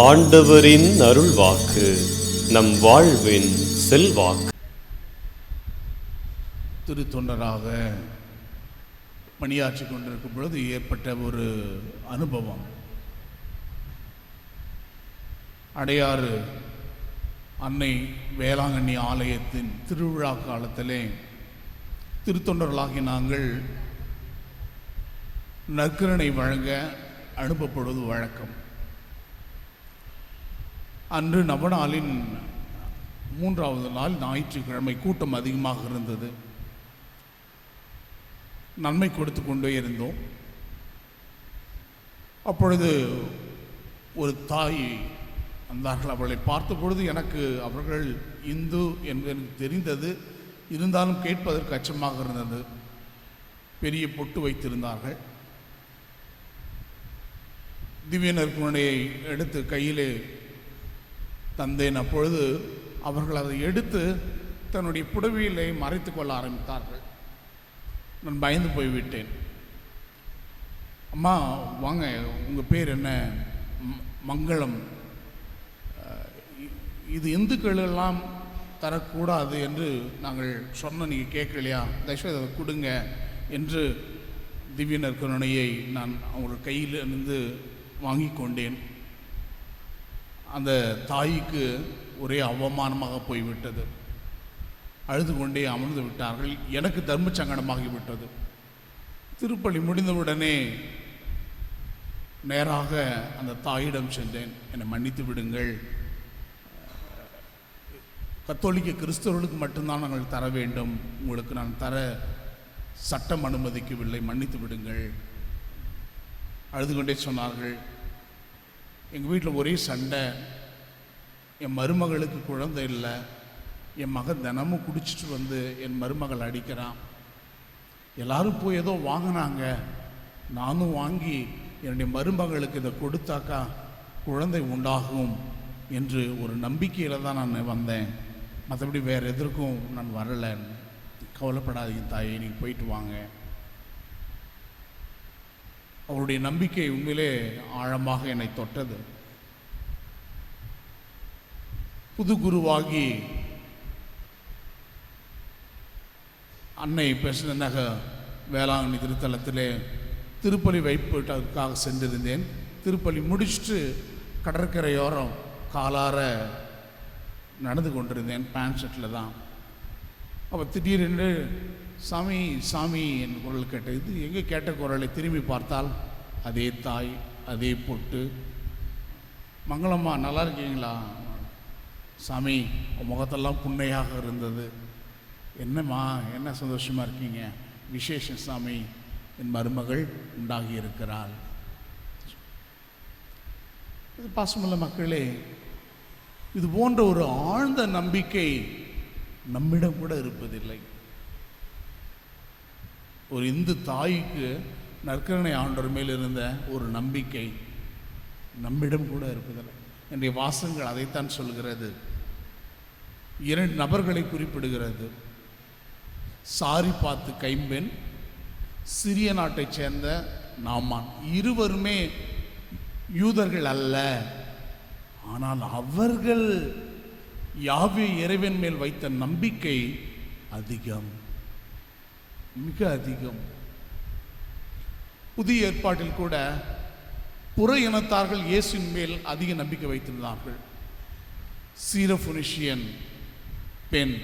ஆண்டவரின் அருள்வாக்கு நம் வாழ்வின் செல்வாக்கு. திருத்தொண்டராக பணியாற்றி கொண்டிருக்கும் பொழுது ஏற்பட்ட ஒரு அனுபவம். அடையாறு அன்னை வேளாங்கண்ணி ஆலயத்தின் திருவிழா காலத்திலே திருத்தொண்டர்களாகி நாங்கள் நற்கரணை வழங்க அனுப்பப்படுவது வழக்கம். அன்று நவநாளின் மூன்றாவது நாள் ஞாயிற்றுக்கிழமை கூட்டம் அதிகமாக இருந்தது. நன்மை கொடுத்து கொண்டே இருந்தோம். அப்பொழுது ஒரு தாய் வந்தார்கள். அவளை பார்த்த பொழுது எனக்கு அவர்கள் இந்து என்று எனக்கு தெரிந்தது. இருந்தாலும் கேட்பதற்கு அச்சமாக இருந்தது. பெரிய பொட்டு வைத்திருந்தார்கள். திவ்ய நற்குணையை எடுத்து கையிலே தந்தேன். அப்பொழுது அவர்கள் அதை எடுத்து தன்னுடைய புடவையிலே மறைத்து கொள்ள ஆரம்பித்தார்கள். நான் பயந்து போய்விட்டேன். அம்மா வாங்க உங்கள் பேர் என்ன? ம- மங்களம். இது இந்துக்களெல்லாம் தரக்கூடாது என்று நாங்கள் சொன்ன நீங்கள் கேட்கலையா? தயவுசெய்து அதை கொடுங்க என்று திவ்ய நற்கருணையை நான் அவங்களோட கையில் இருந்து வாங்கி கொண்டேன். அந்த தாய்க்கு ஒரே அவமானமாக போய்விட்டது. அழுது கொண்டே அமர்ந்து விட்டார்கள். எனக்கு தர்ம சங்கடமாகி திருப்பலி முடிந்தவுடனே நேராக அந்த தாயிடம் சென்றேன். என்னை மன்னித்து விடுங்கள். கத்தோலிக்க கிறிஸ்தவர்களுக்கு மட்டும்தான் நாங்கள் தர வேண்டும். உங்களுக்கு நான் தர சட்டம் அனுமதிக்கவில்லை. மன்னித்து விடுங்கள். அழுது கொண்டே சொன்னார்கள். எங்கள் வீட்டில் ஒரே சண்டை. என் மருமகளுக்கு குழந்தை இல்லை. என் மகன் தினமும் குடிச்சிட்டு வந்து என் மருமகள் அடிக்கிறான். எல்லாரும் போய் ஏதோ வாங்கினாங்க. நானும் வாங்கி என்னுடைய மருமகளுக்கு இதை கொடுத்தாக்கா குழந்தை உண்டாகும் என்று ஒரு நம்பிக்கையில் தான் நான் வந்தேன். மற்றபடி வேறு எதற்கும் நான் வரலை. கவலைப்படாதீங்க தாயே நீங்கள் போயிட்டு வாங்க. அவருடைய நம்பிக்கை உண்மையிலே ஆழமாக என்னை தொட்டது. புது குருவாகி அன்னை பேசினாக வேளாங்கண்ணி திருத்தலத்திலே திருப்பலி வைப்பதற்காக சென்றிருந்தேன். திருப்பலி முடிச்சுட்டு கடற்கரையோரம் காலார நடந்து கொண்டிருந்தேன். பேண்ட் ஷர்ட்டில் தான். அப்போ திடீரென்று சாமி சாமி என் குரல் கேட்டது. எங்கே கேட்ட குரலை திரும்பி பார்த்தால் அதே தாய் அதே பொட்டு. மங்களம்மா நல்லா இருக்கீங்களா? சாமி உன் முகத்தெல்லாம் புண்ணையாக இருந்தது. என்னம்மா என்ன சந்தோஷமாக இருக்கீங்க? விசேஷம் சாமி என் மருமகள் உண்டாகி இருக்கிறாள் இது பாசமுள்ள மக்களே இது போன்ற ஒரு ஆழ்ந்த நம்பிக்கை நம்மிடம் கூட இருப்பதில்லை. ஒரு இந்து தாய்க்கு நற்கரணை ஆண்டவர் மேல் இருந்த ஒரு நம்பிக்கை நம்மிடம் கூட இருப்பதில்லை. என்னுடைய வாசங்கள் அதைத்தான் சொல்கிறது. இரண்டு நபர்களை குறிப்பிடுகிறது. சாரி பார்த்து கைம்பெண் சிறிய நாட்டைச் சேர்ந்த நாமான். இருவருமே யூதர்கள் அல்ல. ஆனால் அவர்கள் யாவே இறைவன் மேல் வைத்த நம்பிக்கை அதிகம். மிக அதிகம். புதிய ஏற்பாட்டில் கூட புற இனத்தார்கள் இயேசுவின் மேல் அதிக நம்பிக்கை வைத்திருந்தார்கள். சீரஃபுனிஷியன் பெண்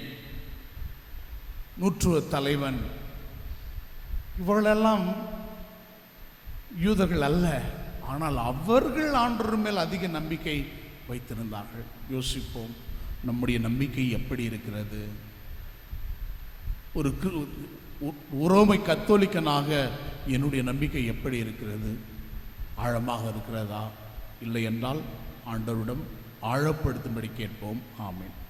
நூற்றுவ தலைவன். இவர்களெல்லாம் யூதர்கள் அல்ல ஆனால் அவர்கள் ஆண்டவர் மேல் அதிக நம்பிக்கை வைத்திருந்தார்கள். யோசிப்போம் நம்முடைய நம்பிக்கை எப்படி இருக்கிறது? ஒரு உரோமை கத்தோலிக்கனாக என்னுடைய நம்பிக்கை எப்படி இருக்கிறது? ஆழமாக இருக்கிறதா? இல்லை என்றால் ஆண்டவரிடம் ஆழப்படுத்தும்படி கேட்போம். ஆமேன்.